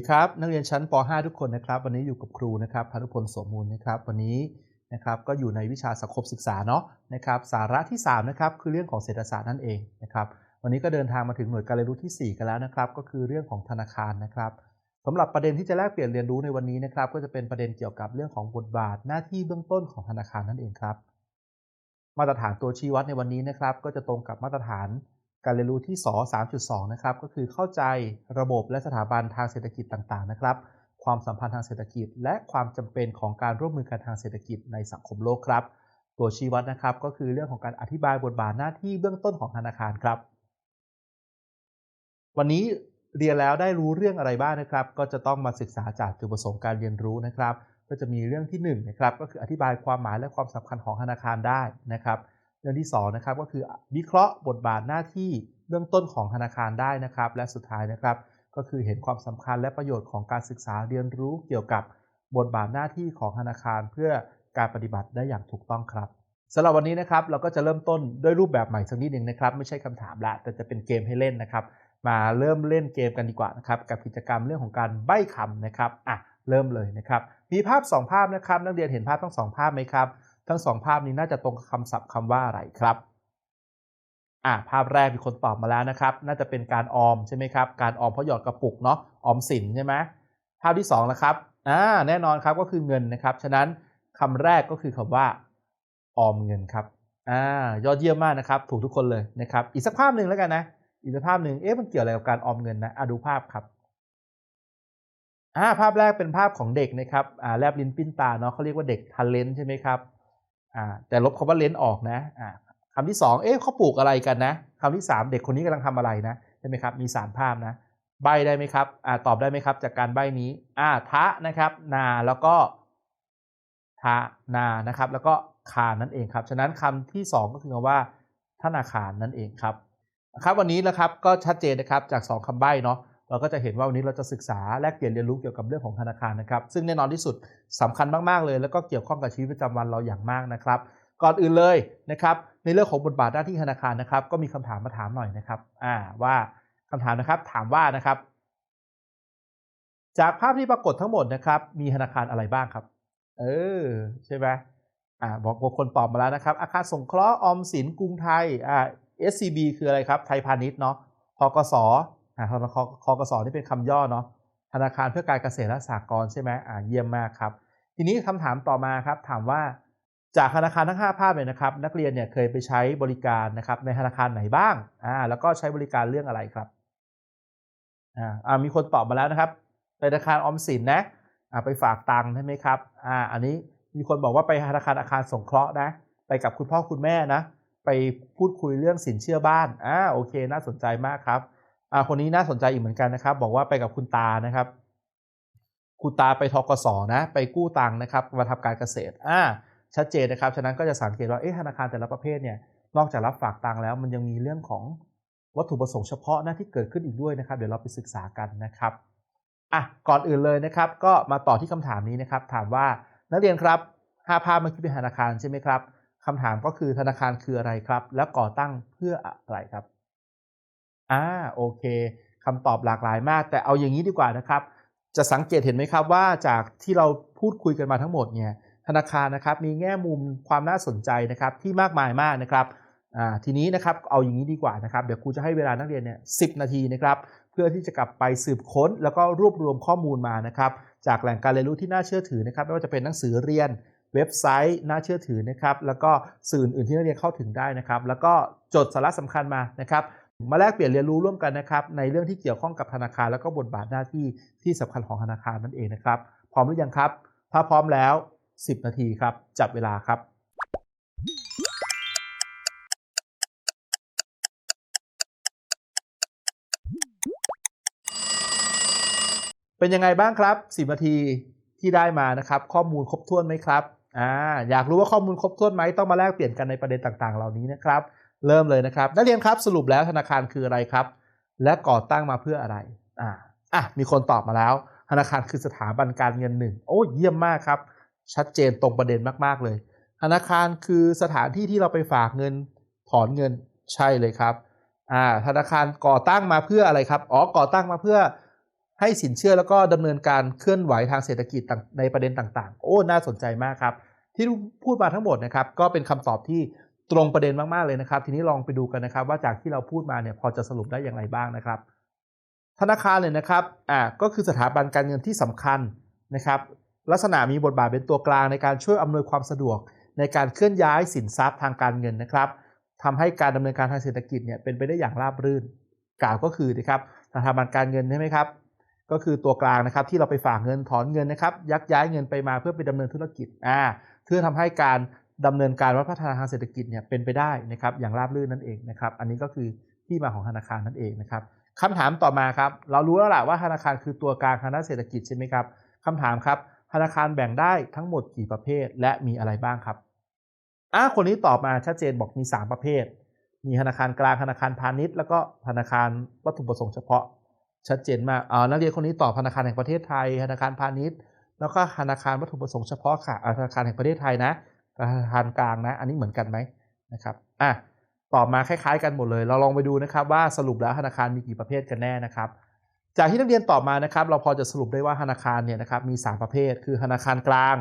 ดีครับ นักเรียนชั้นป .5 ทุกคนนะครับ วันนี้อยู่กับครูนะครับพานุพลสมมูลนะครับ วันนี้นะครับก็อยู่ในวิชาสังคมศึกษาเนาะนะครับ สาระที่ 3 นะครับ คือเรื่องของเศรษฐศาสตร์นั่นเองนะครับ วันนี้ก็เดินทางมาถึงหน่วยการเรียนรู้ที่ 4 กันแล้วนะครับ ก็คือเรื่องของธนาคารนะครับสำหรับประเด็นที่จะแลกเปลี่ยนเรียนรู้ในวันนี้นะครับ ก็จะเป็นประเด็นเกี่ยวกับเรื่องของบทบาทหน้าที่เบื้องต้นของธนาคารนั่นเองครับ มาตรฐานตัวชี้วัดในวันนี้นะครับ ก็จะตรงกับมาตรฐาน การเรียนรู้ที่ส3.2 นะครับ ก็คือเข้าใจระบบและสถาบันทางเศรษฐกิจต่างๆ นะครับ ความสัมพันธ์ทางเศรษฐกิจ และความจำเป็นของการร่วมมือกันทางเศรษฐกิจในสังคมโลกครับ ตัวชี้วัดนะครับก็คือเรื่องของการอธิบายบทบาทหน้าที่เบื้องต้นของธนาคารครับ วันนี้เรียนแล้วได้รู้เรื่องอะไรบ้างนะครับ ก็จะต้องมาศึกษาจากจุดประสงค์การเรียนรู้นะครับ ก็จะมีเรื่องที่1นะครับก็คืออธิบายความหมายและความสำคัญของธนาคารได้นะครับ เรื่องที่2นะครับก็คือวิเคราะห์บทบาทหน้าที่เบื้องต้นของธนาคารได้นะครับ และสุดท้ายนะครับ ก็คือเห็นความสำคัญและประโยชน์ของการศึกษาเรียนรู้เกี่ยวกับบทบาทหน้าที่ของธนาคาร เพื่อการปฏิบัติได้อย่างถูกต้องครับสำหรับวันนี้นะครับเราก็จะเริ่มต้นด้วยรูปแบบใหม่สักนิดหนึ่งนะครับ ไม่ใช่คำถามละแต่จะเป็นเกมให้เล่นนะครับ มาเริ่มเล่นเกมกันดีกว่านะครับกับกิจกรรมเรื่องของการใบ้คำนะครับอะเริ่มเลยนะครับ มีภาพ 2 ภาพนะครับ นักเรียนเห็นภาพทั้งสองภาพไหมครับ ทั้งสองภาพนี้น่าจะตรงคำศัพท์คำว่าอะไรครับอ่าภาพแรกมีคนตอบมาแล้วนะครับ น่าจะเป็นการออมใช่ไหมครับ การออมเพราะหยอดกระปุกเนาะออมสินใช่ไหมภาพที่2นะครับอ่าแน่นอนครับก็คือเงินนะครับ ฉะนั้นคำแรกก็คือคำว่าออมเงินครับอ่ายอดเยี่ยมมากนะครับ ถูกทุกคนเลยนะครับ อีกสักภาพหนึ่งแล้วกันนะ อีกสักภาพหนึ่งเอ๊ะมันเกี่ยวอะไรกับการออมเงินนะอะดูภาพครับอ่าภาพแรกเป็นภาพของเด็กนะครับอ่าแลบลิ้นปิ้นตาเนาะเขาเรียกว่าเด็กทันเลนใช่ไหมครับ อ่าแต่ลบคำว่าเลนส์ออกนะอ่าคำที่สองเอ๊ะเขาปลูกอะไรกันนะคำที่สามเด็กคนนี้กำลังทำอะไรนะใช่ไหมครับมีสามภาพนะใบได้ไหมครับอ่าตอบได้ไหมครับ จากการใบนี้อ่าทะนะครับนาแล้วก็ทะนานะครับ แล้วก็คารนั่นเองครับฉะนั้นคำที่สองก็คือคำว่าธนาคารนั่นเองครับครับวันนี้นะครับก็ชัดเจนนะครับจากสองคำใบ้เนาะ เราก็จะเห็นว่าวันนี้เราจะศึกษาแลกเปลี่ยนเรียนรู้เกี่ยวกับเรื่องของธนาคารนะครับ ซึ่งแน่นอนที่สุดสำคัญมากๆเลย แล้วก็เกี่ยวข้องกับชีวิตประจำวันเราอย่างมากนะครับ ก่อนอื่นเลยนะครับ ในเรื่องของบทบาทหน้าที่ธนาคารนะครับ ก็มีคำถามมาถามหน่อยนะครับอ่าว่าคำถามนะครับถามว่านะครับ จากภาพที่ปรากฏทั้งหมดนะครับ มีธนาคารอะไรบ้างครับ เออใช่ไหมอ่าบอกบางคนตอบมาแล้วนะครับ อาคารสงเคราะห์ออมสินกรุงไทยอ่า SCB คืออะไรครับ ไทยพาณิชย์เนาะทกส อ่าทกคกสนี่เป็นคำย่อเนาะธนาคารเพื่อการเกษตรและสหกรณ์ใช่ไหมอ่าเยี่ยมมากครับ ทีนี้คำถามต่อมาครับถามว่าจากธนาคารทั้ง 5 ภาพเลยนะครับนักเรียนเนี่ยเคยไปใช้บริการนะครับในธนาคารไหนบ้างอ่าแล้วก็ใช้บริการเรื่องอะไรครับอ่าอ่ามีคนตอบมาแล้วนะครับไปธนาคารออมสินนะอ่าไปฝากตังค์ใช่ไหมครับอ่าอันนี้มีคนบอกว่าไปธนาคารอาคารสงเคราะห์นะ ไปกับคุณพ่อคุณแม่นะ ไปพูดคุยเรื่องสินเชื่อบ้านอ่าโอเค น่าสนใจมากครับ อ่าคนนี้น่าสนใจอีกเหมือนกันนะครับ บอกว่าไปกับคุณตานะครับ คุณตาไปทกสนะ ไปกู้ตังค์นะครับมาทำการเกษตรอ่าชัดเจนนะครับ ฉะนั้นก็จะสังเกตว่าเอ๊ะธนาคารแต่ละประเภทเนี่ยนอกจากรับฝากตังค์แล้ว มันยังมีเรื่องของวัตถุประสงค์เฉพาะหน้าที่เกิดขึ้นอีกด้วยนะครับ เดี๋ยวเราไปศึกษากันนะครับอะก่อนอื่นเลยนะครับ ก็มาต่อที่คำถามนี้นะครับ ถามว่านักเรียนครับห้าภาพเมื่อกี้เป็นธนาคารใช่ไหมครับคำถามก็คือธนาคารคืออะไรครับ แล้วก่อตั้งเพื่ออะไรครับ อ่าโอเคคำตอบหลากหลายมาก แต่เอาอย่างนี้ดีกว่านะครับ จะสังเกตเห็นไหมครับว่าจากที่เราพูดคุยกันมาทั้งหมดเนี่ยธนาคารนะครับมีแง่มุมความน่าสนใจนะครับที่มากมายมากนะครับอ่าทีนี้นะครับเอาอย่างนี้ดีกว่านะครับเดี๋ยวครูจะให้เวลานักเรียนเนี่ยสินาทีนะครับเพื่อที่จะกลับไปสืบค้น แล้วก็รวบรวมข้อมูลมานะครับจากแหล่งการเรียนรู้ที่น่าเชื่อถือนะครับไม่ว่าจะเป็นหนังสือเรียนเว็บไซต์น่าเชื่อถือนะครับ แล้วก็สื่ออื่นที่นักเรียนเข้าถึงได้นะครับ แล้วก็จดสาระสำคัญมานะครับ มาแลกเปลี่ยนเรียนรู้ร่วมกันนะครับในเรื่องที่เกี่ยวข้องกับธนาคารแล้วก็บทบาทหน้าที่ที่สำคัญของธนาคารนั่นเองนะครับ พร้อมหรือยังครับ ถ้าพร้อมแล้ว 10 นาทีครับ จับเวลาครับเป็นยังไงบ้างครับ 10 นาทีที่ได้มานะครับ ข้อมูลครบถ้วนไหมครับอ่าอยากรู้ว่าข้อมูลครบถ้วนไหมต้องมาแลกเปลี่ยนกันในประเด็นต่างๆ เหล่านี้นะครับ เริ่มเลยนะครับ นักเรียนครับสรุปแล้วธนาคารคืออะไรครับ และก่อตั้งมาเพื่ออะไรอ่าอะมีคนตอบมาแล้ว ธนาคารคือสถาบันการเงินหนึ่งโอ้เยี่ยมมากครับ ชัดเจนตรงประเด็นมากๆเลย ธนาคารคือสถานที่ที่เราไปฝากเงินถอนเงินใช่เลยครับอ่าธนาคารก่อตั้งมาเพื่ออะไรครับอ๋อก่อตั้งมาเพื่อให้สินเชื่อแล้วก็ดำเนินการเคลื่อนไหวทางเศรษฐกิจในประเด็นต่างๆ โอ้ น่าสนใจมากครับ ที่พูดมาทั้งหมดนะครับ ก็เป็นคำตอบที่ ตรงประเด็นมากๆเลยนะครับ ทีนี้ลองไปดูกันนะครับ ว่าจากที่เราพูดมาเนี่ยพอจะสรุปได้อย่างไรบ้างนะครับ ธนาคารเนี่ยนะครับอ่าก็คือสถาบันการเงินที่สำคัญนะครับ ลักษณะมีบทบาทเป็นตัวกลางในการช่วยอำนวยความสะดวก ในการเคลื่อนย้ายสินทรัพย์ทางการเงินนะครับทำให้การดำเนินการทางเศรษฐกิจเนี่ยเป็นไปได้อย่างราบรื่น กล่าวก็คือนะครับสถาบันการเงินใช่ไหมครับก็คือตัวกลางนะครับที่เราไปฝากเงินถอนเงินนะครับ ยักย้ายเงินไปมาเพื่อไปดำเนินธุรกิจอ่าเพื่อทำให้การ ดำเนินการวัฒพัฒนาทางเศรษฐกิจเนี่ยเป็นไปได้นะครับอย่างราบรื่นนั่นเองนะครับอันนี้ก็คือที่มาของธนาคารนั่นเองนะครับคำถามต่อมาครับเรารู้แล้วแหละว่าธนาคารคือตัวกลางทางด้านเศรษฐกิจใช่ไหมครับคำถามครับธนาคารแบ่งได้ทั้งหมดกี่ประเภทและมีอะไรบ้างครับอ่าคนนี้ตอบมาชัดเจนบอกมี 3 ประเภท มีธนาคารกลางธนาคารพาณิชย์ แล้วก็ธนาคารวัตถุประสงค์เฉพาะ ชัดเจนมากอ่านักเรียนคนนี้ตอบธนาคารแห่งประเทศไทย ธนาคารพาณิชย์ แล้วก็ธนาคารวัตถุประสงค์เฉพาะค่ะธนาคารแห่งประเทศไทยนะ ธนาคารกลางนะ อันนี้เหมือนกันไหมนะครับอะตอบมาคล้ายๆกันหมดเลย เราลองไปดูนะครับว่าสรุปแล้วธนาคารมีกี่ประเภทกันแน่นะครับ จากที่นักเรียนตอบมานะครับ เราพอจะสรุปได้ว่าธนาคารเนี่ยนะครับมี 3 ประเภท คือธนาคารกลาง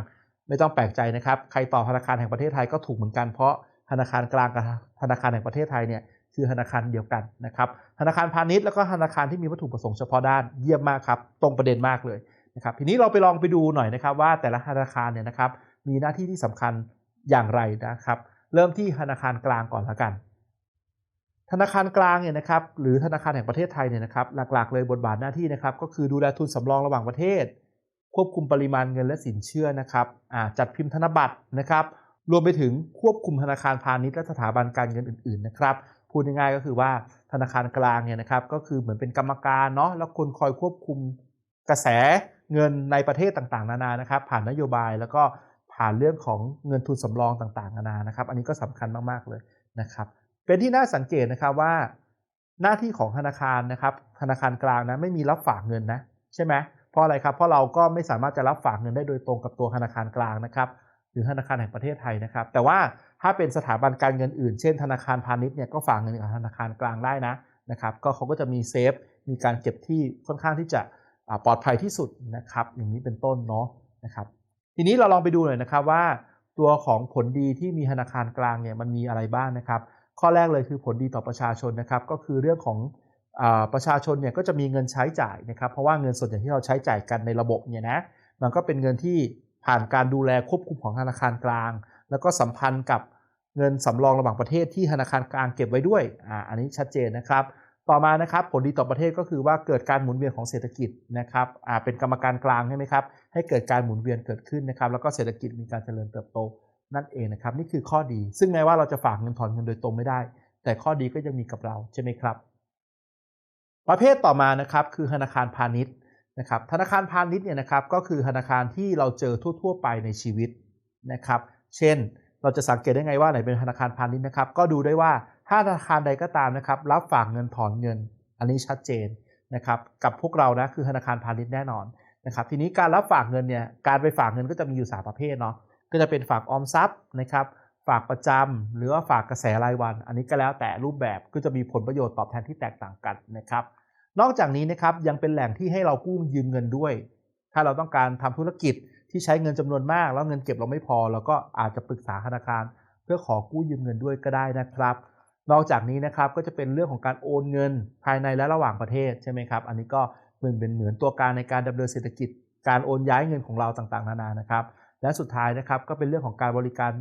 ไม่ต้องแปลกใจนะครับ ใครตอบธนาคารแห่งประเทศไทยก็ถูกเหมือนกันเพราะธนาคารกลางกับธนาคารแห่งประเทศไทยเนี่ยคือธนาคารเดียวกันนะครับ ธนาคารพาณิชย์แล้วก็ธนาคารที่มีวัตถุประสงค์เฉพาะด้านเยี่ยมมากครับ ตรงประเด็นมากเลยนะครับ ทีนี้เราไปลองไปดูหน่อยนะครับว่าแต่ละธนาคารเนี่ยนะครับมีหน้าที่ที่สำคัญ อย่างไรนะครับ เริ่มที่ธนาคารกลางก่อนละกัน ธนาคารกลางเนี่ยนะครับหรือธนาคารแห่งประเทศไทยเนี่ยนะครับหลักๆ เลยบทบาทหน้าที่นะครับก็คือดูแลทุนสำรองระหว่างประเทศ ควบคุมปริมาณเงินและสินเชื่อนะครับจัดพิมพ์ธนบัตรนะครับ รวมไปถึงควบคุมธนาคารพาณิชย์และสถาบันการเงินอื่นๆนะครับพูดง่ายๆก็คือว่าธนาคารกลางเนี่ยนะครับก็คือเหมือนเป็นกรรมการเนาะแล้วคนคอยควบคุมกระแสเงินในประเทศต่างๆ นานานะครับ ผ่านนโยบายแล้วก็ ผ่านเรื่องของเงินทุนสำรองต่างๆนานานะครับ อันนี้ก็สำคัญมากๆเลยนะครับ เป็นที่น่าสังเกตนะครับว่า หน้าที่ของธนาคารนะครับ ธนาคารกลางนะไม่มีรับฝากเงินนะใช่ไหมเพราะอะไรครับ เพราะเราก็ไม่สามารถจะรับฝากเงินได้โดยตรงกับตัวธนาคารกลางนะครับหรือธนาคารแห่งประเทศไทยนะครับ แต่ว่าถ้าเป็นสถาบันการเงินอื่น เช่นธนาคารพาณิชย์เนี่ยก็ฝากเงินกับธนาคารกลางได้นะนะครับ ก็เขาก็จะมีเซฟ มีการเก็บที่ค่อนข้างที่จะปลอดภัยที่สุดนะครับ อย่างนี้เป็นต้นเนาะนะครับ ทีนี้เราลองไปดูหน่อยนะครับว่า ตัวของผลดีที่มีธนาคารกลางเนี่ยมันมีอะไรบ้างนะครับ ข้อแรกเลยคือผลดีต่อประชาชนนะครับ ก็คือเรื่องของอประชาชนเนี่ยก็จะมีเงินใช้จ่ายนะครับ เพราะว่าเงินส่วนใหญ่ที่เราใช้จ่ายกันในระบบเนี่ยนะมันก็เป็นเงินที่ผ่านการดูแลควบคุมของธนาคารกลาง แล้วก็สัมพันธ์กับเงินสำรองระหว่างประเทศที่ธนาคารกลางเก็บไว้ด้วยอ่าอันนี้ชัดเจนนะครับ ต่อมานะครับผลดีต่อประเทศก็คือว่าเกิดการหมุนเวียนของเศรษฐกิจนะครับอ่าเป็นกรรมการกลางใช่ไหมครับให้เกิดการหมุนเวียนเกิดขึ้นนะครับแล้วก็เศรษฐกิจมีการเจริญเติบโตนั่นเองนะครับนี่คือข้อดี ซึ่งแม้ว่าเราจะฝากเงินถอนเงินโดยตรงไม่ได้ แต่ข้อดีก็ยังมีกับเราใช่ไหมครับ ประเภทต่อมานะครับคือธนาคารพาณิชย์นะครับธนาคารพาณิชย์เนี่ยนะครับก็คือธนาคารที่เราเจอทั่ว ๆ ไปในชีวิตนะครับ เช่น เราจะสังเกตได้ไงว่าไหนเป็นธนาคารพาณิชย์นะครับ ก็ดูได้ว่า ถ้าธนาคารใดก็ตามนะครับรับฝากเงินถอนเงิน อันนี้ชัดเจนนะครับกับพวกเรานะคือธนาคารพาณิชย์แน่นอนนะครับทีนี้การรับฝากเงินเนี่ยการไปฝากเงินก็จะมีอยู่ 3 ประเภทเนาะก็จะเป็นฝากออมทรัพย์นะครับฝากประจำหรือว่าฝากกระแสรายวัน อันนี้ก็แล้วแต่รูปแบบก็จะมีผลประโยชน์ตอบแทนที่แตกต่างกันนะครับนอกจากนี้นะครับยังเป็นแหล่งที่ให้เรากู้ยืมเงินด้วย ถ้าเราต้องการทำธุรกิจที่ใช้เงินจำนวนมาก แล้วเงินเก็บเราไม่พอเราก็อาจจะปรึกษาธนาคาร เพื่อขอกู้ยืมเงินด้วยก็ได้นะครับ นอกจากนี้นะครับก็จะเป็นเรื่องของการโอนเงินภายในและระหว่างประเทศใช่ไหมครับ อันนี้ก็เหมือนเป็นเหมือนตัวการในการดำเนินเศรษฐกิจ การโอนย้ายเงินของเราต่างๆ นานานะครับ และสุดท้ายนะครับก็เป็นเรื่องของการบริการ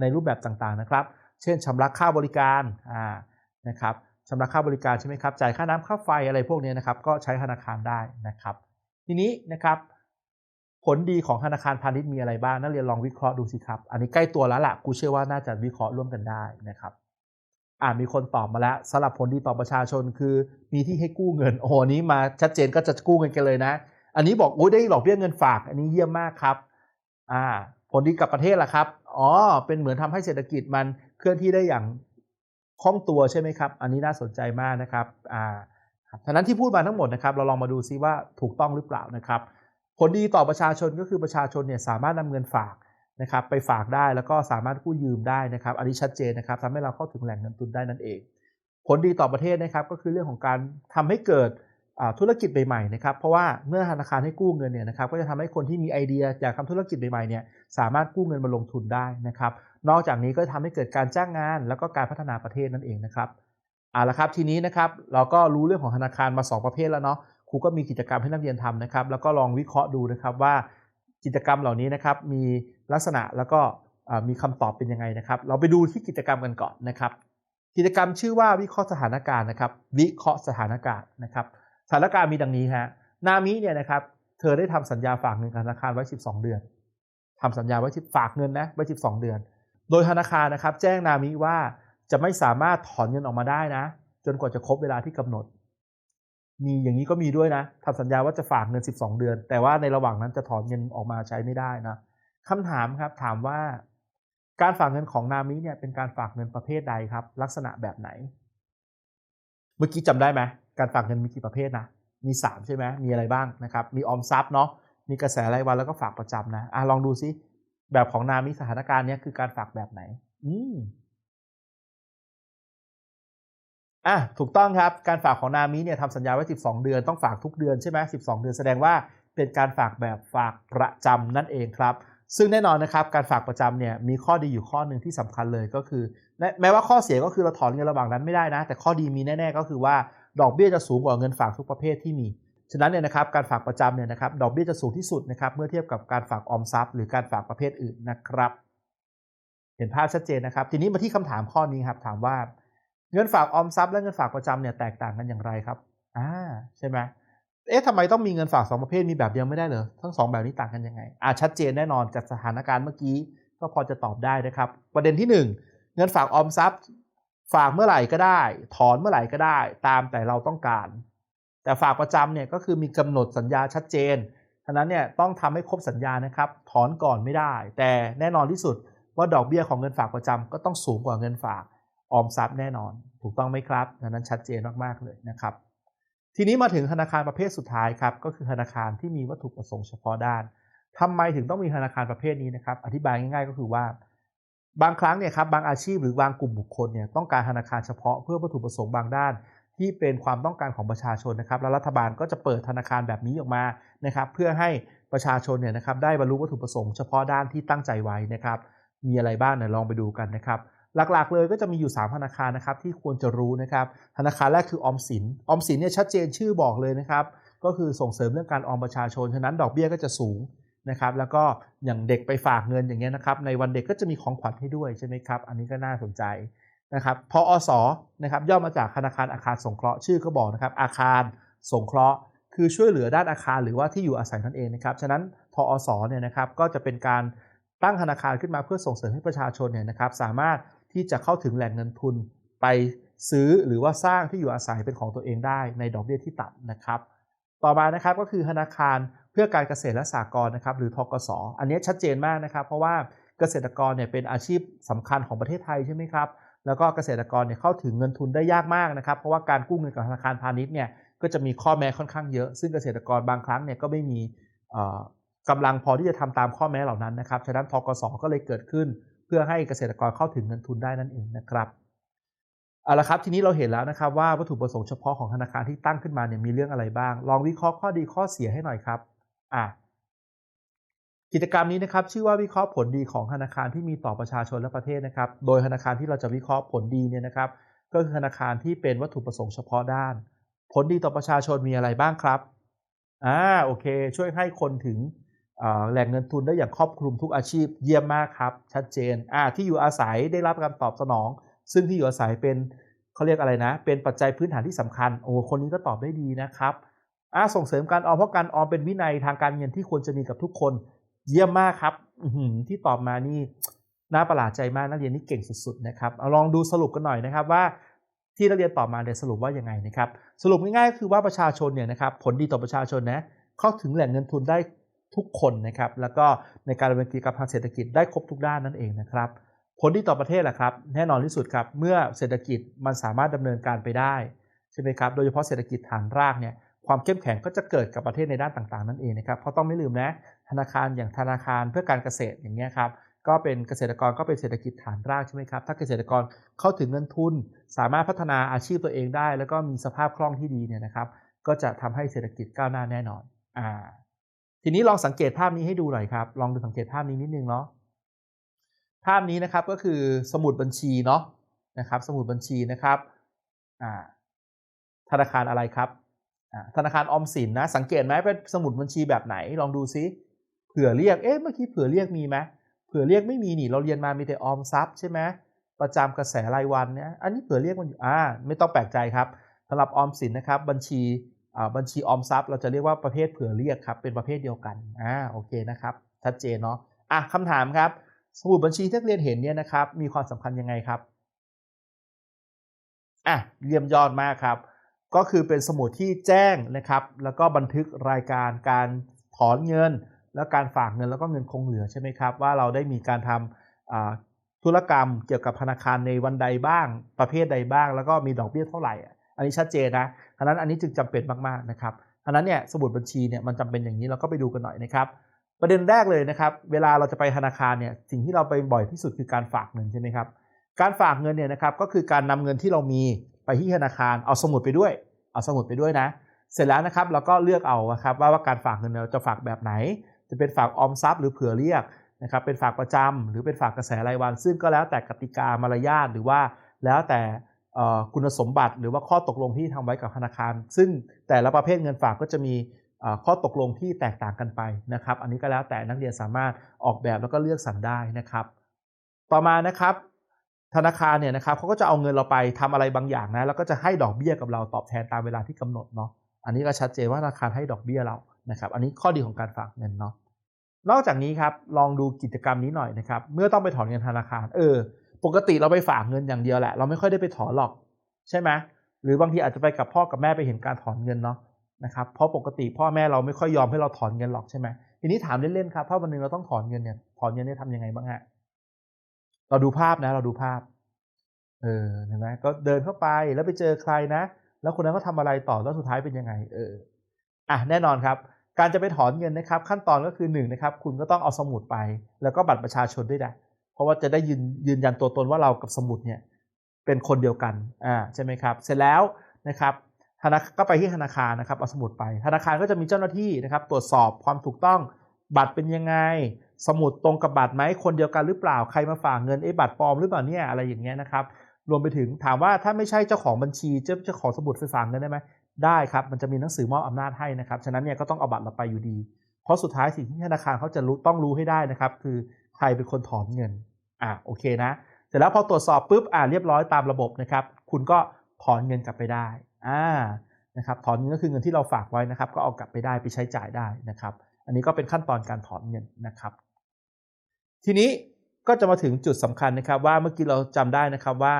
ในรูปแบบต่างๆนะครับ เช่นชำระค่าบริการอ่านะครับชำระค่าบริการใช่ไหมครับจ่ายค่าน้ำค่าไฟอะไรพวกนี้นะครับ ก็ใช้ธนาคารได้นะครับ ทีนี้นะครับผลดีของธนาคารพาณิชย์มีอะไรบ้างนักเรียนลองวิเคราะห์ดูสิครับ อันนี้ใกล้ตัวแล้วละ่ะกูเชื่อว่าน่าจะวิเคราะห์ร่วมกันได้นะครับ อ่ามีคนตอบมาแล้วสำหรับผลดีต่อประชาชนคือ มีที่ให้กู้เงิน โอ้โหนี้มาชัดเจนก็จะกู้เงินกันเลยนะ อันนี้บอกโอ้ยได้หลอกเบี้ยเงินฝาก อันนี้เยี่ยมมากครับ อ่า ผลดีกับประเทศล่ะครับ อ๋อ เป็นเหมือนทำให้เศรษฐกิจมันเคลื่อนที่ได้อย่างคล่องตัวใช่ไหมครับ อันนี้น่าสนใจมากนะครับ อ่าครับฉะนั้นที่พูดมาทั้งหมดนะครับ เราลองมาดูซิว่าถูกต้องหรือเปล่านะครับ ผลดีต่อประชาชนก็คือประชาชนเนี่ยสามารถนำเงินฝาก นะครับไปฝากได้แล้วก็สามารถกู้ยืมได้นะครับ อันนี้ชัดเจนนะครับทำให้เราเข้าถึงแหล่งเงินทุนได้นั่นเอง ผลดีต่อประเทศนะครับก็คือเรื่องของการทำให้เกิดธุรกิจใหม่ๆนะครับเพราะว่าเมื่อธนาคารให้กู้เงินเนี่ยนะครับก็จะทำให้คนที่มีไอเดียอยากทำธุรกิจใหม่ๆเนี่ยสามารถกู้เงินมาลงทุนได้นะครับ นอกจากนี้ก็ทำให้เกิดการจ้างงาน แล้วก็การพัฒนาประเทศนั่นเองนะครับเอาละครับทีนี้นะครับเราก็รู้เรื่องของธนาคารมา 2 ประเภทแล้วเนาะครูก็มีกิจกรรมให้นักเรียนทำนะครับแล้วก็ลองวิเคราะห์ดูนะครับว่า กิจกรรมเหล่านี้นะครับมีลักษณะแล้วก็มีคำตอบเป็นยังไงนะครับ เราไปดูที่กิจกรรมกันก่อนนะครับ กิจกรรมชื่อว่าวิเคราะห์สถานการณ์นะครับ วิเคราะห์สถานการณ์นะครับสถานการณ์มีดังนี้ฮะนามิเนี่ยนะครับเธอได้ทำสัญญาฝากเงินกับธนาคารไว้ 12 เดือนทำสัญญาไว้ฝากเงินนะไว้ 12 เดือน โดยธนาคารนะครับ แจ้งนามิว่าจะไม่สามารถถอนเงินออกมาได้นะ จนกว่าจะครบเวลาที่กำหนด มีอย่างนี้ก็มีด้วยนะทำสัญญาว่าจะฝากเงิน 12 เดือน แต่ว่าในระหว่างนั้นจะถอนเงินออกมาใช้ไม่ได้นะคำถามครับถามว่า การฝากเงินของนามิเนี่ยเป็นการฝากเงินประเภทใดครับ ลักษณะแบบไหน เมื่อกี้จำได้ไหมการฝากเงินมีกี่ประเภทนะมี 3 ใช่ไหมมีอะไรบ้างนะครับ มีออมทรัพย์เนาะมีกระแสรายวันแล้วก็ฝากประจำนะอะลองดูซิแบบของนามิสถานการณ์เนี้คือการฝากแบบไหน อืม อะถูกต้องครับการฝากของนามิเนี่ยทำสัญญาไว้ 12 เดือนต้องฝากทุกเดือนใช่ไหม12 เดือนแสดงว่าเป็นการฝากแบบฝากประจำนั่นเองครับ ซึ่งแน่นอนนะครับการฝากประจำเนี่ยมีข้อดีอยู่ข้อหนึ่งที่สำคัญเลยก็คือ แม้ว่าข้อเสียก็คือเราถอนเงินระหว่างนั้นไม่ได้นะ แต่ข้อดีมีแน่ๆก็คือว่าดอกเบี้ยจะสูงกว่าเงินฝากทุกประเภทที่มีฉะนั้นเนี่ยนะครับการฝากประจำเนี่ยนะครับดอกเบี้ยจะสูงที่สุดนะครับเมื่อเทียบกับการฝากออมทรัพย์ หรือการฝากประเภทอื่นนะครับ เห็นภาพชัดเจนนะครับ ทีนี้มาที่คำถามข้อนี้ครับถามว่า เงินฝากออมทรัพย์และเงินฝากประจำเนี่ยแตกต่างกันอย่างไรครับอ่าใช่ไหมเอ๊ะทำไมต้องมีเงินฝาก 2 ประเภทมีแบบเดียวไม่ได้เหรอทั้ง 2 แบบนี้ต่างกันยังไงอ่าชัดเจนแน่นอนจากสถานการณ์เมื่อกี้ก็พอจะตอบได้นะครับ ประเด็นที่ 1 เงินฝากออมทรัพย์ ฝากเมื่อไหร่ก็ได้ ถอนเมื่อไหร่ก็ได้ ตามแต่เราต้องการ แต่ฝากประจำเนี่ยก็คือมีกำหนดสัญญาชัดเจนฉะนั้นเนี่ยต้องทำให้ครบสัญญานะครับ ถอนก่อนไม่ได้ แต่แน่นอนที่สุดว่าดอกเบี้ยของเงินฝากประจำก็ต้องสูงกว่าเงินฝาก ออมทรัพย์แน่นอน ถูกต้องไหมครับดังนั้นชัดเจนมากๆเลยนะครับ ทีนี้มาถึงธนาคารประเภทสุดท้ายครับก็คือธนาคารที่มีวัตถุประสงค์เฉพาะด้านทำไมถึงต้องมีธนาคารประเภทนี้นะครับ อธิบายง่ายๆ ก็คือว่า บางครั้งเนี่ยครับบางอาชีพหรือบางกลุ่มบุคคลเนี่ยต้องการธนาคารเฉพาะเพื่อวัตถุประสงค์บางด้าน ที่เป็นความต้องการของประชาชนนะครับ แล้วรัฐบาลก็จะเปิดธนาคารแบบนี้ออกมานะครับเพื่อให้ประชาชนเนี่ยนะครับได้บรรลุวัตถุประสงค์เฉพาะด้านที่ตั้งใจไว้นะครับมีอะไรบ้างเนี่ยลองไปดูกันนะครับ หลักๆ เลยก็จะมีอยู่ 3 ธนาคารนะครับที่ควรจะรู้นะครับธนาคารแรกคือออมสินออมสินเนี่ยชัดเจนชื่อบอกเลยนะครับก็คือส่งเสริมเรื่องการออมประชาชนฉะนั้นดอกเบี้ยก็จะสูงนะครับแล้วก็อย่างเด็กไปฝากเงินอย่างเงี้ยนะครับในวันเด็กก็จะมีของขวัญให้ด้วยใช่ไหมครับอันนี้ก็น่าสนใจนะครับพออสนะครับย่อมาจากธนาคารอาคารสงเคราะห์ชื่อก็บอกนะครับอาคารสงเคราะห์ คือช่วยเหลือด้านอาคารหรือว่าที่อยู่อาศัยนั่นเองนะครับฉะนั้นพออสเนี่ยนะครับก็จะเป็นการตั้งธนาคารขึ้นมาเพื่อส่งเสริมให้ประชาชนเนี่ยนะครับสามารถ ที่จะเข้าถึงแหล่งเงินทุน ไปซื้อหรือว่าสร้างที่อยู่อาศัยเป็นของตัวเองได้ในดอกเบี้ยที่ต่ำนะครับ ต่อมานะครับก็คือธนาคารเพื่อการเกษตรและสหกรณ์นะครับหรือทกสอันนี้ชัดเจนมากนะครับ เพราะว่าเกษตรกรเนี่ยเป็นอาชีพสำคัญของประเทศไทยใช่ไหมครับแล้วก็เกษตรกรเนี่ยเข้าถึงเงินทุนได้ยากมากนะครับ เพราะว่าการกู้เงินกับธนาคารพาณิชย์เนี่ยก็จะมีข้อแม้ค่อนข้างเยอะ ซึ่งเกษตรกรบางครั้งเนี่ยก็ไม่มีกำลังพอที่จะทำตามข้อแม้เหล่านั้นนะครับ ฉะนั้นทกสก็เลยเกิดขึ้น เพื่อให้เกษตรกรเข้าถึงเงินทุนได้นั่นเองนะครับเอาละครับทีนี้เราเห็นแล้วนะครับว่าวัตถุประสงค์เฉพาะของธนาคารที่ตั้งขึ้นมาเนี่ยมีเรื่องอะไรบ้าง ลองวิเคราะห์ข้อดีข้อเสียให้หน่อยครับอะกิจกรรมนี้นะครับชื่อว่าวิเคราะห์ผลดีของธนาคารที่มีต่อประชาชนและประเทศนะครับ โดยธนาคารที่เราจะวิเคราะห์ผลดีเนี่ยนะครับ ก็คือธนาคารที่เป็นวัตถุประสงค์เฉพาะด้าน ผลดีต่อประชาชนมีอะไรบ้างครับอ่าโอเค ช่วยให้คนถึง แหล่งเงินทุนได้อย่างครอบคลุมทุกอาชีพเยี่ยมมากครับ ชัดเจนอ่าที่อยู่อาศัยได้รับการตอบสนอง ซึ่งที่อยู่อาศัยเป็นเขาเรียกอะไรนะ เป็นปัจจัยพื้นฐานที่สำคัญโอ้คนนี้ก็ตอบได้ดีนะครับอ่าส่งเสริมการออมเพราะการออมเป็นวินัยทางการเงินที่ควรจะมีกับทุกคน เยี่ยมมากครับที่ตอบมานี่น่าประหลาดใจมากนักเรียนนี่เก่งสุดๆนะครับเอาลองดูสรุปกันหน่อยนะครับว่าที่นักเรียนตอบมาเนี่ยสรุปว่ายังไงนะครับสรุปง่ายๆก็คือว่าประชาชนเนี่ยนะครับผลดีต่อประชาชนนะเข้าถึงแหล่งเงินทุนได้ ทุกคนนะครับ แล้วก็ในการดำเนินกิจกรรมทางเศรษฐกิจได้ครบทุกด้านนั่นเองนะครับ ผลดีต่อประเทศแหละครับ แน่นอนที่สุดครับ เมื่อเศรษฐกิจมันสามารถดำเนินการไปได้ใช่ไหมครับ โดยเฉพาะเศรษฐกิจฐานรากเนี่ย ความเข้มแข็งก็จะเกิดกับประเทศในด้านต่างๆ นั่นเองนะครับ เพราะต้องไม่ลืมนะ ธนาคารอย่างธนาคารเพื่อการเกษตรอย่างเงี้ยครับก็เป็นเกษตรกรก็เป็นเศรษฐกิจฐานรากใช่ไหมครับ ถ้าเกษตรกรเข้าถึงเงินทุน สามารถพัฒนาอาชีพตัวเองได้ แล้วก็มีสภาพคล่องที่ดีเนี่ยนะครับ ก็จะทำให้เศรษฐกิจก้าวหน้าแน่นอน อ่า ทีนี้ลองสังเกตภาพนี้ให้ดูหน่อยครับ ลองดูสังเกตภาพนี้นิดนึงเนาะ ภาพนี้นะครับก็คือสมุดบัญชีเนาะนะครับ สมุดบัญชีนะครับธนาคารอะไรครับธนาคารออมสินนะสังเกตไหมเป็นสมุดบัญชีแบบไหนลองดูซิเผื่อเรียกเอ๊ะเมื่อกี้เผื่อเรียกมีไหมเผื่อเรียกไม่มีนี่เราเรียนมามีแต่ออมทรัพย์ใช่ไหมประจำกระแสรายวันเนี่ยอันนี้เผื่อเรียกมันอยู่อ่าไม่ต้องแปลกใจครับสำหรับออมสินนะครับ บัญชี บัญชีออมทรัพย์เราจะเรียกว่าประเภทเผื่อเรียกครับเป็นประเภทเดียวกันอ่าโอเคนะครับชัดเจนเนาะอะคำถามครับ สมุดบัญชีที่นักเรียนเห็นเนี่ยนะครับมีความสำคัญยังไงครับอะเยี่ยมยอดมากครับ ก็คือเป็นสมุดที่แจ้งนะครับ แล้วก็บันทึกรายการการถอนเงิน แล้วการฝากเงินแล้วก็เงินคงเหลือใช่ไหมครับ ว่าเราได้มีการทำธุรกรรมเกี่ยวกับธนาคารในวันใดบ้าง ประเภทใดบ้าง แล้วก็มีดอกเบี้ยเท่าไหร่ อันนี้ชัดเจนนะฉะนั้นอันนี้จึงจำเป็นมากๆนะครับฉะนั้นเนี่ยสมุดบัญชีเนี่ยมันจำเป็นอย่างนี้เราก็ไปดูกันหน่อยนะครับ ประเด็นแรกเลยนะครับ เวลาเราจะไปธนาคารเนี่ยสิ่งที่เราไปบ่อยที่สุดคือการฝากเงินใช่ไหมครับการฝากเงินเนี่ยนะครับก็คือการนำเงินที่เรามีไปที่ธนาคารเอาสมุดไปด้วย เอาสมุดไปด้วยนะ เสร็จแล้วนะครับเราก็เลือกเอาครับว่าว่าการฝากเงินเราจะฝากแบบไหน จะเป็นฝากออมทรัพย์หรือเผื่อเรียกนะครับเป็นฝากประจำหรือเป็นฝากกระแสรายวัน ซึ่งก็แล้วแต่กติกามารยาทหรือว่าแล้วแต่ คุณสมบัติหรือว่าข้อตกลงที่ทำไว้กับธนาคาร ซึ่งแต่ละประเภทเงินฝากก็จะมีข้อตกลงที่แตกต่างกันไปนะครับ อันนี้ก็แล้วแต่นักเรียนสามารถออกแบบแล้วก็เลือกสรรได้นะครับ ต่อมานะครับ ธนาคารเนี่ยนะครับเขาก็จะเอาเงินเราไปทำอะไรบางอย่างนะแล้วก็จะให้ดอกเบี้ยกับเราตอบแทนตามเวลาที่กำหนดเนาะอันนี้ก็ชัดเจนว่าธนาคารให้ดอกเบี้ยเรานะครับ อันนี้ข้อดีของการฝากเงินเนาะนอกจากนี้ครับลองดูกิจกรรมนี้หน่อยนะครับ เมื่อต้องไปถอนเงินธนาคาร เออ ปกติเราไปฝากเงินอย่างเดียวแหละ เราไม่ค่อยได้ไปถอนหรอกใช่ไหมหรือบางทีอาจจะไปกับพ่อกับแม่ไปเห็นการถอนเงินเนาะนะครับเพราะปกติพ่อแม่เราไม่ค่อยยอมให้เราถอนเงินหรอกใช่ไหมทีนี้ถามเล่นๆครับถ้าวันหนึ่งเราต้องถอนเงินเนี่ยถอนเงินเนี่ยทำยังไงบ้างฮะเราดูภาพนะ เราดูภาพ เออเห็นไหมก็เดินเข้าไปแล้วไปเจอใครนะ แล้วคนนั้นก็ทำอะไรต่อแล้วสุดท้ายเป็นยังไง เอออะแน่นอนครับ การจะไปถอนเงินนะครับ ขั้นตอนก็คือ1นนะครับ คุณก็ต้องเอาสมุดไป แล้วก็บัตรประชาชนด้วยนะ เพราะว่าจะได้ยืนยืนยันตัวตนว่าเรากับสมุดเนี่ยเป็นคนเดียวกันอ่าใช่ไหมครับ เสร็จแล้วนะครับธนาก็ไปที่ธนาคารนะครับเอาสมุดไป ธนาคารก็จะมีเจ้าหน้าที่นะครับ ตรวจสอบความถูกต้องบัตรเป็นยังไง สมุดตรงกับบัตรไหมคนเดียวกันหรือเปล่าใครมาฝากเงินไอ้บัตรปลอมหรือเปล่าเนี่ยอะไรอย่างเงี้ยนะครับรวมไปถึงถามว่าถ้าไม่ใช่เจ้าของบัญชีเจ้าเจ้าของสมุดไปฝากเงินได้ไหมได้ครับ มันจะมีหนังสือมอบอำนาจให้นะครับ ฉะนั้นเนี่ยก็ต้องเอาบัตรเราไปอยู่ดี เพราะสุดท้ายสิ่งที่ธนาคารเขาจะรู้ต้องรู้ให้ได้นะครับ คือใครเป็นคนถอนเงิน อ่าโอเคนะ เสร็จแล้วพอตรวจสอบปุ๊บอ่าเรียบร้อยตามระบบนะครับ คุณก็ถอนเงินกลับไปได้อ่านะครับถอนเงินก็คือเงินที่เราฝากไว้นะครับ ก็เอากลับไปได้ไปใช้จ่ายได้นะครับ อันนี้ก็เป็นขั้นตอนการถอนเงินนะครับ ทีนี้ก็จะมาถึงจุดสำคัญนะครับ ว่าเมื่อกี้เราจำได้นะครับว่า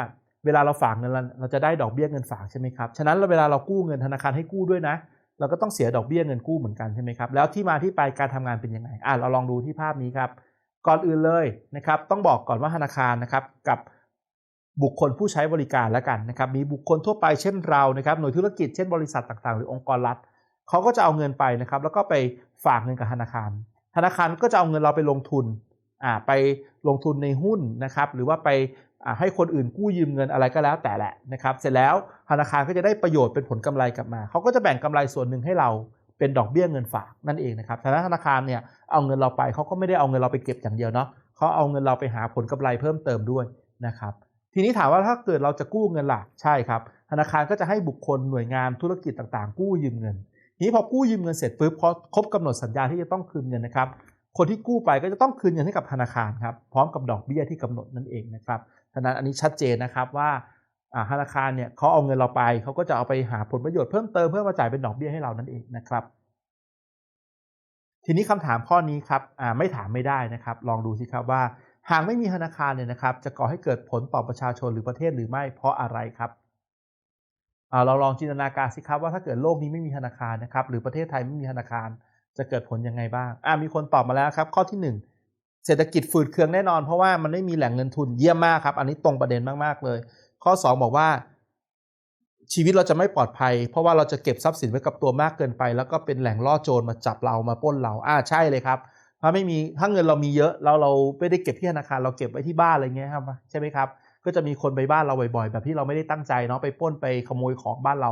เวลาเราฝากเงินเราจะได้ดอกเบี้ยเงินฝากใช่ไหมครับฉะนั้นเวลาเรากู้เงินธนาคารให้กู้ด้วยนะ เราก็ต้องเสียดอกเบี้ยเงินกู้เหมือนกันใช่ไหมครับแล้วที่มาที่ไปการทำงานเป็นยังไงอะเราลองดูที่ภาพนี้ครับ ก่อนอื่นเลยนะครับต้องบอกก่อนว่าธนาคารนะครับกับบุคคลผู้ใช้บริการแล้วกันนะครับมีบุคคลทั่วไปเช่นเรานะครับหน่วยธุรกิจเช่นบริษัทต่างๆ หรือองค์กรรัฐเขาก็จะเอาเงินไปนะครับแล้วก็ไปฝากเงินกับธนาคาร ธนาคารก็จะเอาเงินเราไปลงทุนอ่าไปลงทุนในหุ้นนะครับหรือว่าไปให้คนอื่นกู้ยืมเงินอะไรก็แล้วแต่แหละนะครับเสร็จแล้วธนาคารก็จะได้ประโยชน์เป็นผลกำไรกลับมาเขาก็จะแบ่งกำไรส่วนหนึ่งให้เรา เป็นดอกเบี้ยเงินฝากนั่นเองนะครับธนาคารเนี่ยเอาเงินเราไปเขาก็ไม่ได้เอาเงินเราไปเก็บอย่างเดียวเนาะเขาเอาเงินเราไปหาผลกำไรเพิ่มเติมด้วยนะครับ ทีนี้ถามว่าถ้าเกิดเราจะกู้เงินล่ะใช่ครับ ธนาคารก็จะให้บุคคลหน่วยงานธุรกิจต่างๆ กู้ยืมเงิน ทีนี้พอกู้ยืมเงินเสร็จปุ๊บพอครบกำหนดสัญญาที่จะต้องคืนเงินนะครับคนที่กู้ไปก็จะต้องคืนเงินให้กับธนาคารครับพร้อมกับดอกเบี้ยที่กำหนดนั่นเองนะครับฉะนั้นอันนี้ชัดเจนนะครับว่า ธนาคารเนี่ยเขาเอาเงินเราไปเขาก็จะเอาไปหาผลประโยชน์เพิ่มเติมเพื่อมาจ่ายเป็นดอกเบี้ยให้เรานั่นเองนะครับ ทีนี้คำถามข้อนี้ครับไม่ถามไม่ได้นะครับ ลองดูสิครับว่าหากไม่มีธนาคารเนี่ยนะครับ จะก่อให้เกิดผลต่อประชาชนหรือประเทศหรือไม่เพราะอะไรครับเราลองจินตนาการสิครับว่าถ้าเกิดโลกนี้ไม่มีธนาคารนะครับ หรือประเทศไทยไม่มีธนาคาร จะเกิดผลยังไงบ้างมีคนตอบมาแล้วครับ ข้อที่ 1 เศรษฐกิจฝืดเคืองแน่นอนเพราะว่ามันไม่มีแหล่งเงินทุนเยี่ยมมากครับ อันนี้ตรงประเด็นมากๆเลย ข้อ 2 บอกว่าชีวิตเราจะไม่ปลอดภัย เพราะว่าเราจะเก็บทรัพย์สินไว้กับตัวมากเกินไป แล้วก็เป็นแหล่งล่อโจรมาจับเรามาปล้นเราอ่าใช่เลยครับถ้าไม่มีถ้าเงินเรามีเยอะเราเราไม่ได้เก็บที่ธนาคารเราเก็บไว้ที่บ้านอะไรเงี้ยครับใช่ไหมครับ ก็จะมีคนไปบ้านเราบ่อยๆ แบบที่เราไม่ได้ตั้งใจเนาะไปป้นไปขโมยของบ้านเรา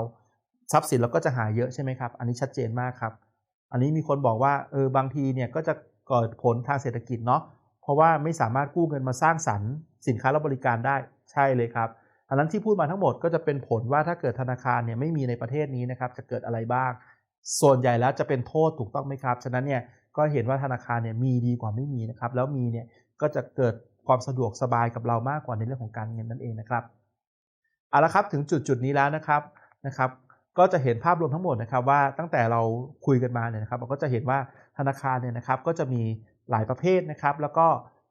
ทรัพย์สินเราก็จะหายเยอะใช่ไหมครับ อันนี้ชัดเจนมากครับ อันนี้มีคนบอกว่าเออบางทีเนี่ยก็จะเกิดผลทางเศรษฐกิจเนาะเพราะว่าไม่สามารถกู้เงินมาสร้างสรรค์สินค้าและบริการได้ใช่เลยครับ อันนั้นที่พูดมาทั้งหมดก็จะเป็นผลว่าถ้าเกิดธนาคารเนี่ยไม่มีในประเทศนี้นะครับจะเกิดอะไรบ้าง ส่วนใหญ่แล้วจะเป็นโทษถูกต้องไหมครับฉะนั้นเนี่ยก็เห็นว่าธนาคารเนี่ยมีดีกว่าไม่มีนะครับแล้วมีเนี่ยก็จะเกิดความสะดวกสบายกับเรามากกว่าในเรื่องของการเงินนั่นเองนะครับเอาละครับถึงจุดจุดนี้แล้วนะครับนะครับ ก็จะเห็นภาพรวมทั้งหมดนะครับว่าตั้งแต่เราคุยกันมาเนี่ยนะครับเราก็จะเห็นว่าธนาคารเนี่ยนะครับก็จะมีหลายประเภทนะครับ แล้วก็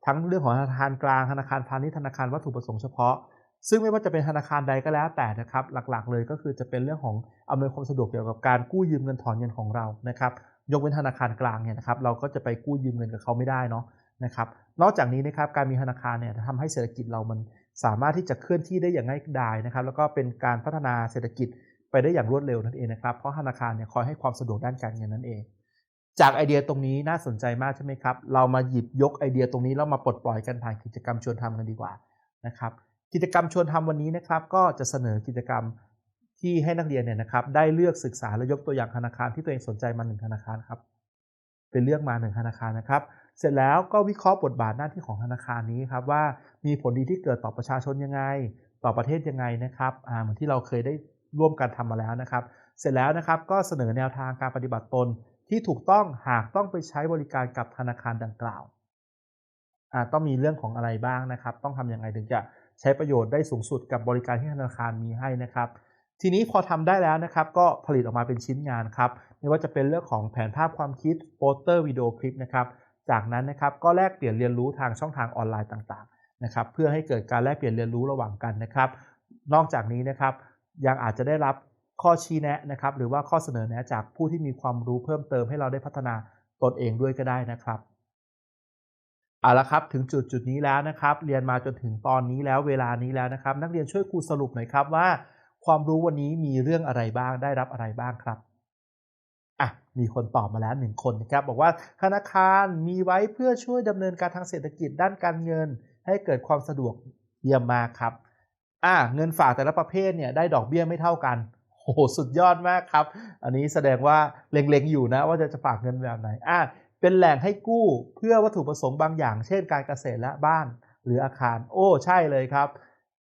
ทั้งเรื่องของธนาคารกลางธนาคารพาณิชย์ธนาคารวัตถุประสงค์เฉพาะ ซึ่งไม่ว่าจะเป็นธนาคารใดก็แล้วแต่นะครับหลักๆ เลยก็คือจะเป็นเรื่องของอำนวยความสะดวกเกี่ยวกับการกู้ยืมเงินถอนเงินของเรานะครับยกเว้นธนาคารกลางเนี่ยนะครับเราก็จะไปกู้ยืมเงินกับเขาไม่ได้เนาะนะครับนอกจากนี้นะครับการมีธนาคารเนี่ยทำให้เศรษฐกิจเรามันสามารถที่จะเคลื่อนที่ได้อย่างง่ายดายนะครับแล้วก็เป็นการพัฒนาเศรษฐกิจไปได้อย่างรวดเร็วนั่นเองนะครับเพราะธนาคารเนี่ยคอยให้ความสะดวกด้านการเงินนั่นเอง จากไอเดียตรงนี้น่าสนใจมากใช่ไหมครับเรามาหยิบยกไอเดียตรงนี้แล้วมาปลดปล่อยกันผ่านกิจกรรมชวนทำกันดีกว่านะครับ กิจกรรมชวนทำวันนี้นะครับ ก็จะเสนอกิจกรรมที่ให้นักเรียนเนี่ยนะครับได้เลือกศึกษาและยกตัวอย่างธนาคารที่ตัวเองสนใจมาหนึ่งธนาคารครับเป็นเลือกมาหนึ่งธนาคารนะครับ เสร็จแล้วก็วิเคราะห์บทบาทหน้าที่ของธนาคารนี้ครับว่ามีผลดีที่เกิดต่อประชาชนยังไง ต่อประเทศยังไงนะครับอ่าเหมือนที่เราเคยได้ร่วมกันทำมาแล้วนะครับ เสร็จแล้วนะครับก็เสนอแนวทางการปฏิบัติตนที่ถูกต้องหากต้องไปใช้บริการกับธนาคารดังกล่าวอ่าต้องมีเรื่องของอะไรบ้างนะครับ ต้องทำยังไงถึงจะ ใช้ประโยชน์ได้สูงสุดกับบริการที่ธนาคารมีให้นะครับ ทีนี้พอทำได้แล้วนะครับ ก็ผลิตออกมาเป็นชิ้นงานครับไม่ว่าจะเป็นเรื่องของแผนภาพความคิดโปสเตอร์วิดีโอคลิปนะครับจากนั้นนะครับก็แลกเปลี่ยนเรียนรู้ทางช่องทางออนไลน์ต่างๆนะครับเพื่อให้เกิดการแลกเปลี่ยนเรียนรู้ระหว่างกันนะครับ นอกจากนี้นะครับยังอาจจะได้รับข้อชี้แนะนะครับหรือว่าข้อเสนอแนะจากผู้ที่มีความรู้เพิ่มเติมให้เราได้พัฒนาตนเองด้วยก็ได้นะครับ เอาละครับถึงจุดจุดนี้แล้วนะครับ เรียนมาจนถึงตอนนี้แล้วเวลานี้แล้วนะครับ นักเรียนช่วยครูสรุปหน่อยครับว่า ความรู้วันนี้มีเรื่องอะไรบ้างได้รับอะไรบ้างครับอะมีคนตอบมาแล้วหนึ่งคนนะครับ บอกว่าธนาคารมีไว้เพื่อช่วยดำเนินการทางเศรษฐกิจด้านการเงิน ให้เกิดความสะดวกเยี่ยมมากครับอะเงินฝากแต่ละประเภทเนี่ยได้ดอกเบี้ยไม่เท่ากันโอ้โหสุดยอดมากครับ อันนี้แสดงว่าเล็งๆอยู่นะว่าจะจะฝากเงินแบบไหนอะ เป็นแหล่งให้กู้เพื่อวัตถุประสงค์บางอย่าง เช่น การเกษตรและบ้าน หรืออาคาร โอ้ ใช่เลยครับ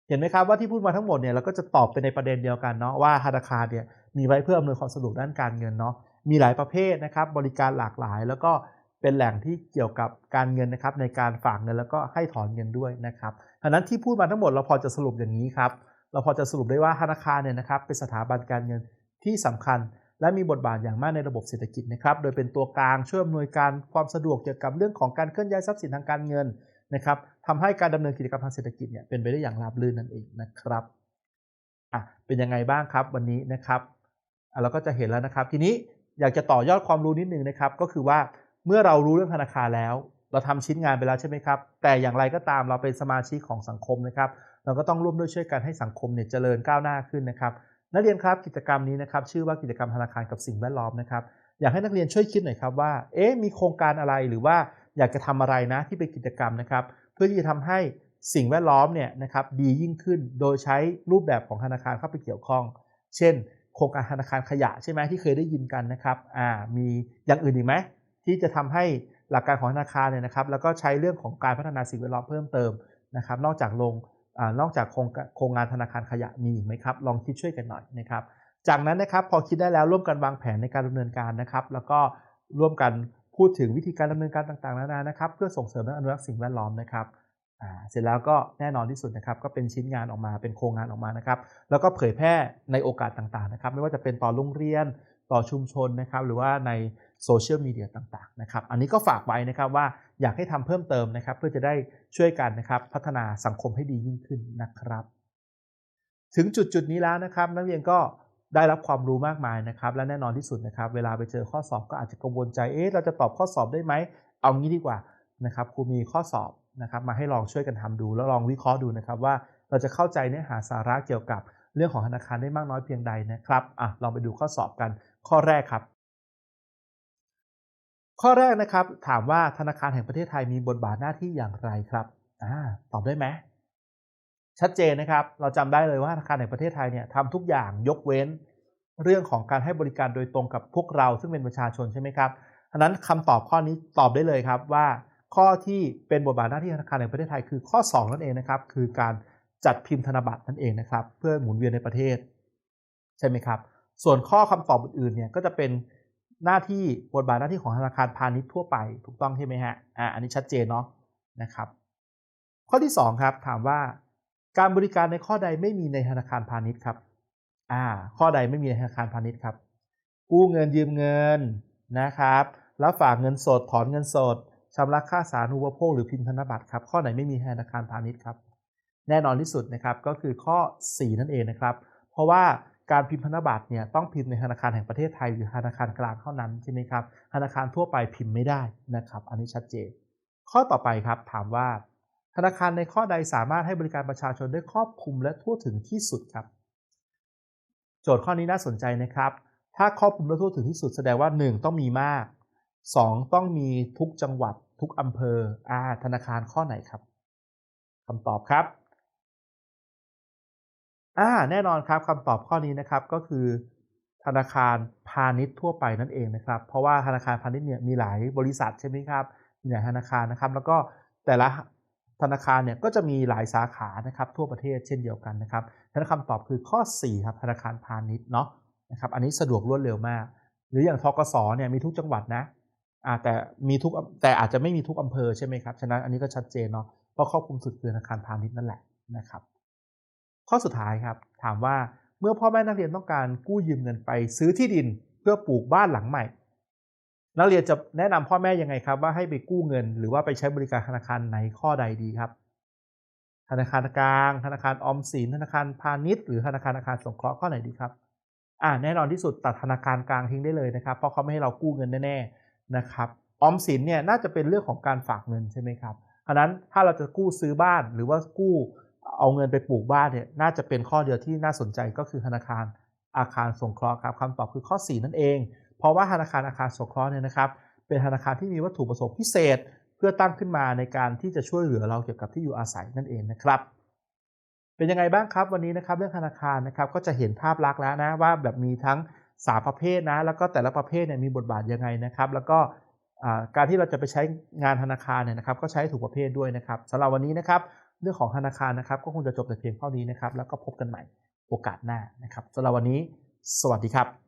เห็นไหมครับว่าที่พูดมาทั้งหมดเนี่ยเราก็จะตอบไปในประเด็นเดียวกันเนาะว่าธนาคารเนี่ยมีไว้เพื่ออำนวยความสะดวกด้านการเงินเนาะมีหลายประเภทนะครับ บริการหลากหลาย แล้วก็เป็นแหล่งที่เกี่ยวกับการเงินนะครับในการฝากเงินแล้วก็ให้ถอนเงินด้วยนะครับดังนั้นที่พูดมาทั้งหมดเราพอจะสรุปอย่างนี้ครับเราพอจะสรุปได้ว่าธนาคารเนี่ยนะครับเป็นสถาบันการเงินที่สำคัญ และมีบทบาทอย่างมากในระบบเศรษฐกิจนะครับโดยเป็นตัวกลางช่วยอำนวยการความสะดวกเกี่ยวกับเรื่องของการเคลื่อนย้ายทรัพย์สินทางการเงินนะครับทำให้การดำเนินกิจกรรมทางเศรษฐกิจเนี่ยเป็นไปได้อย่างราบรื่นนั่นเองนะครับอะเป็นยังไงบ้างครับวันนี้นะครับเราก็จะเห็นแล้วนะครับ ทีนี้อยากจะต่อยอดความรู้นิดนึงนะครับ ก็คือว่าเมื่อเรารู้เรื่องธนาคารแล้ว เราทำชิ้นงานไปแล้วใช่ไหมครับ แต่อย่างไรก็ตามเราเป็นสมาชิกของสังคมนะครับ เราก็ต้องร่วมด้วยช่วยกันให้สังคมเนี่ยเจริญก้าวหน้าขึ้นนะครับ นักเรียนครับกิจกรรมนี้นะครับชื่อว่ากิจกรรมธนาคารกับสิ่งแวดล้อมนะครับอยากให้นักเรียนช่วยคิดหน่อยครับว่าเอ๊ะมีโครงการอะไรหรือว่าอยากจะทำอะไรนะที่เป็นกิจกรรมนะครับเพื่อที่จะทำให้สิ่งแวดล้อมเนี่ยนะครับดียิ่งขึ้นโดยใช้รูปแบบของธนาคารเข้าไปเกี่ยวข้อง เช่น โครงการธนาคารขยะใช่ไหมที่เคยได้ยินกันนะครับอ่ามีอย่างอื่นอีกไหมที่จะทำให้หลักการของธนาคารเนี่ยนะครับแล้วก็ใช้เรื่องของการพัฒนาสิ่งแวดล้อมเพิ่มเติมนะครับนอกจากลง นอกจากโครงงานธนาคารขยะมีอีกไหมครับ ลองคิดช่วยกันหน่อยนะครับ จากนั้นนะครับพอคิดได้แล้วร่วมกันวางแผนในการดำเนินการนะครับ แล้วก็ร่วมกันพูดถึงวิธีการดำเนินการต่างๆนานานะครับ เพื่อส่งเสริมและอนุรักษ์สิ่งแวดล้อมนะครับเสร็จแล้วก็แน่นอนที่สุดนะครับก็เป็นชิ้นงานออกมาเป็นโครงงานออกมานะครับ แล้วก็เผยแพร่ในโอกาสต่างๆนะครับ ไม่ว่าจะเป็นต่อโรงเรียน ต่อชุมชนนะครับหรือว่าในโซเชียลมีเดียต่างๆนะครับอันนี้ก็ฝากไว้นะครับว่าอยากให้ทำเพิ่มเติมนะครับเพื่อจะได้ช่วยกันนะครับพัฒนาสังคมให้ดียิ่งขึ้นนะครับ ถึงจุดจุดนี้แล้วนะครับ นักเรียนก็ได้รับความรู้มากมายนะครับ และแน่นอนที่สุดนะครับ เวลาไปเจอข้อสอบก็อาจจะกังวลใจเอ๊ะเราจะตอบข้อสอบได้ไหมเอางี้ดีกว่านะครับครูมีข้อสอบนะครับมาให้ลองช่วยกันทำดู แล้วลองวิเคราะห์ดูนะครับว่าเราจะเข้าใจเนื้อหาสาระเกี่ยวกับเรื่องของธนาคารได้มากน้อยเพียงใดนะครับอะลองไปดูข้อสอบกัน ข้อแรกครับ ข้อแรกนะครับ ถามว่าธนาคารแห่งประเทศไทยมีบทบาทหน้าที่อย่างไรครับอ่าตอบได้ไหมชัดเจนนะครับ เราจำได้เลยว่าธนาคารแห่งประเทศไทยเนี่ยทำทุกอย่างยกเว้น เรื่องของการให้บริการโดยตรงกับพวกเราซึ่งเป็นประชาชนใช่ไหมครับอันนั้นคำตอบข้อนี้ตอบได้เลยครับว่าข้อที่เป็นบทบาทหน้าที่ธนาคารแห่งประเทศไทยคือข้อ 2 นั่นเองนะครับ คือการจัดพิมพ์ธนบัตรนั่นเองนะครับ เพื่อหมุนเวียนในประเทศ ใช่ไหมครับ ส่วนข้อคำตอบอื่นๆเนี่ยก็จะเป็นหน้าที่บทบาทหน้าที่ของธนาคารพาณิชย์ทั่วไปถูกต้องใช่ไหมฮะอ่าอันนี้ชัดเจนเนาะนะครับ ข้อที่ 2 ครับ ถามว่าการบริการในข้อใดไม่มีในธนาคารพาณิชย์ครับอ่าข้อใดไม่มีในธนาคารพาณิชย์ครับกู้เงินยืมเงินนะครับแล้วฝากเงินสดถอนเงินสดชำระค่าสาธารณูปโภคหรือพิมพ์ธนบัตรครับข้อไหนไม่มีธนาคารพาณิชย์ครับ แน่นอนที่สุดนะครับก็คือข้อ 4 นั่นเองนะครับ เพราะว่า การพิมพ์ธนบัตรเนี่ยต้องพิมพ์ในธนาคารแห่งประเทศไทยหรือธนาคารกลางเท่านั้นใช่ไหมครับ ธนาคารทั่วไปพิมพ์ไม่ได้นะครับ อันนี้ชัดเจน ข้อต่อไปครับถามว่า ธนาคารในข้อใดสามารถให้บริการประชาชนได้ครอบคลุมและทั่วถึงที่สุดครับ โจทย์ข้อนี้น่าสนใจนะครับ ถ้าครอบคลุมและทั่วถึงที่สุดแสดงว่า 1 ต้องมีมาก 2 ต้องมีทุกจังหวัด ทุกอำเภออาธนาคารข้อไหนครับคำตอบครับ อ่าแน่นอนครับคำตอบข้อนี้นะครับก็คือธนาคารพาณิชย์ทั่วไปนั่นเองนะครับ เพราะว่าธนาคารพาณิชย์เนี่ยมีหลายบริษัทใช่ไหมครับมีหลายธนาคารนะครับ แล้วก็แต่ละธนาคารเนี่ยก็จะมีหลายสาขานะครับทั่วประเทศเช่นเดียวกันนะครับฉะนั้นคำตอบคือข้อ 4 ครับธนาคารพาณิชย์เนาะนะครับอันนี้สะดวกรวดเร็วมาก หรืออย่างทกสเนี่ยมีทุกจังหวัดนะอ่าแต่มีทุกแต่อาจจะไม่มีทุกอำเภอใช่ไหมครับฉะนั้นอันนี้ก็ชัดเจนเนาะเพราะครอบคลุมสุดคือธนาคารพาณิชย์นั่นแหละนะครับ ข้อสุดท้ายครับ ถามว่าเมื่อพ่อแม่นักเรียนต้องการกู้ยืมเงินไปซื้อที่ดินเพื่อปลูกบ้านหลังใหม่ นักเรียนจะแนะนำพ่อแม่ยังไงครับ ว่าให้ไปกู้เงิน หรือว่าไปใช้บริการธนาคารไหนข้อใดดีครับ ธนาคารกลาง ธนาคารออมสินธนาคารพาณิชย์หรือธนาคารอาคารสงเคราะห์ข้อไหนดีครับอ่าแน่นอนที่สุดตัดธนาคารกลางทิ้งได้เลยนะครับเพราะเขาไม่ให้เรากู้เงินแน่ๆนะครับออมสินเนี่ยน่าจะเป็นเรื่องของการฝากเงินใช่ไหมครับเพราะนั้นถ้าเราจะกู้ซื้อบ้านหรือว่ากู้ เอาเงินไปปลูกบ้านเนี่ยน่าจะเป็นข้อเดียวที่น่าสนใจก็คือธนาคารอาคารสงเคราะห์ครับคำตอบคือข้อ 4 นั่นเอง เพราะว่าธนาคารอาคารสงเคราะห์เนี่ยนะครับเป็นธนาคารที่มีวัตถุประสงค์พิเศษ เพื่อตั้งขึ้นมาในการที่จะช่วยเหลือเราเกี่ยวกับที่อยู่อาศัยนั่นเองนะครับ เป็นยังไงบ้างครับวันนี้นะครับเรื่องธนาคารนะครับก็จะเห็นภาพลักษณ์แล้วนะว่าแบบมีทั้งสาประเภทนะแล้วก็แต่ละประเภทเนี่ยมีบทบาทยังไงนะครับ แล้วก็การที่เราจะไปใช้งานธนาคารเนี่ยนะครับก็ใช้ถูกประเภทด้วยนะครับสำหรับวันนี้นะครับ เรื่องของธนาคารนะครับ ก็คงจะจบแต่เพียงเท่านี้นะครับ แล้วก็พบกันใหม่โอกาสหน้านะครับสำหรับวันนี้ สวัสดีครับ